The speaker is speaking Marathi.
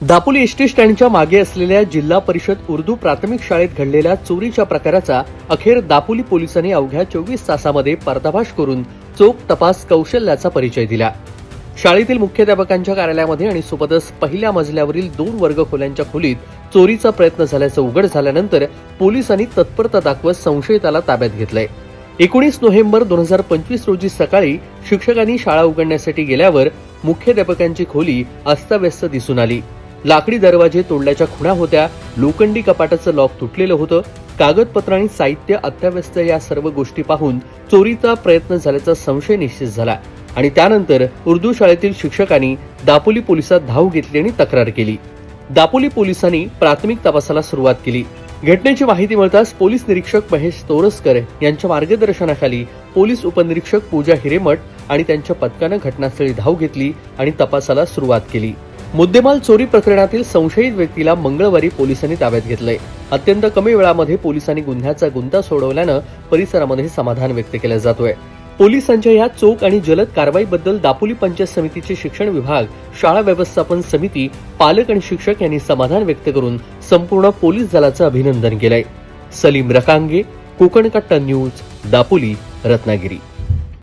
दापोली एसटी स्टँडच्या मागे असलेल्या जिल्हा परिषद उर्दू प्राथमिक शाळेत घडलेल्या चोरीच्या प्रकाराचा अखेर दापोली पोलिसांनी अवघ्या चोवीस तासामध्ये पर्दाभाष करून चोख तपास कौशल्याचा परिचय दिला. शाळेतील मुख्याध्यापकांच्या कार्यालयामध्ये आणि सोबतच पहिल्या मजल्यावरील दोन वर्ग खोल्यांच्या खोलीत चोरीचा प्रयत्न झाल्याचं उघड झाल्यानंतर पोलिसांनी तत्परता दाखवत संशयिताला ताब्यात घेतलंय. एकोणीस नोव्हेंबर दोन हजार पंचवीस रोजी सकाळी शिक्षकांनी शाळा उघडण्यासाठी गेल्यावर मुख्याध्यापकांची खोली अस्ताव्यस्त दिसून आली. लाकडी दरवाजे तोडल्याच्या खुणा होत्या लोखंडी कपाटाचं लॉक तुटलेलं होतं कागदपत्र आणि साहित्य अत्याव्यस्त या सर्व गोष्टी पाहून चोरीचा प्रयत्न झाल्याचा संशय निश्चित झाला आणि त्यानंतर उर्दू शाळेतील शिक्षकांनी दापोली पोलिसात धाव घेतली आणि तक्रार केली. दापोली पोलिसांनी प्राथमिक तपासाला सुरुवात केली. घटनेची माहिती मिळताच पोलीस निरीक्षक महेश तोरसकर यांच्या मार्गदर्शनाखाली पोलीस उपनिरीक्षक पूजा हिरेमठ आणि त्यांच्या पथकानं घटनास्थळी धाव घेतली आणि तपासाला सुरुवात केली. मुद्देमाल चोरी प्रकरणातील संशयित व्यक्तीला मंगळवारी पोलिसांनी ताब्यात घेतलंय. अत्यंत कमी वेळामध्ये पोलिसांनी गुन्ह्याचा गुंता सोडवल्यानं परिसरामध्ये समाधान व्यक्त केलं जातोय. पोलिसांच्या या चोख आणि जलद कारवाईबद्दल दापोली पंचायत समितीचे शिक्षण विभाग शाळा व्यवस्थापन समिती पालक आणि शिक्षक यांनी समाधान व्यक्त करून संपूर्ण पोलीस दलाचं अभिनंदन केलंय. सलीम रकांगे कोकणकट्टा न्यूज दापोली रत्नागिरी.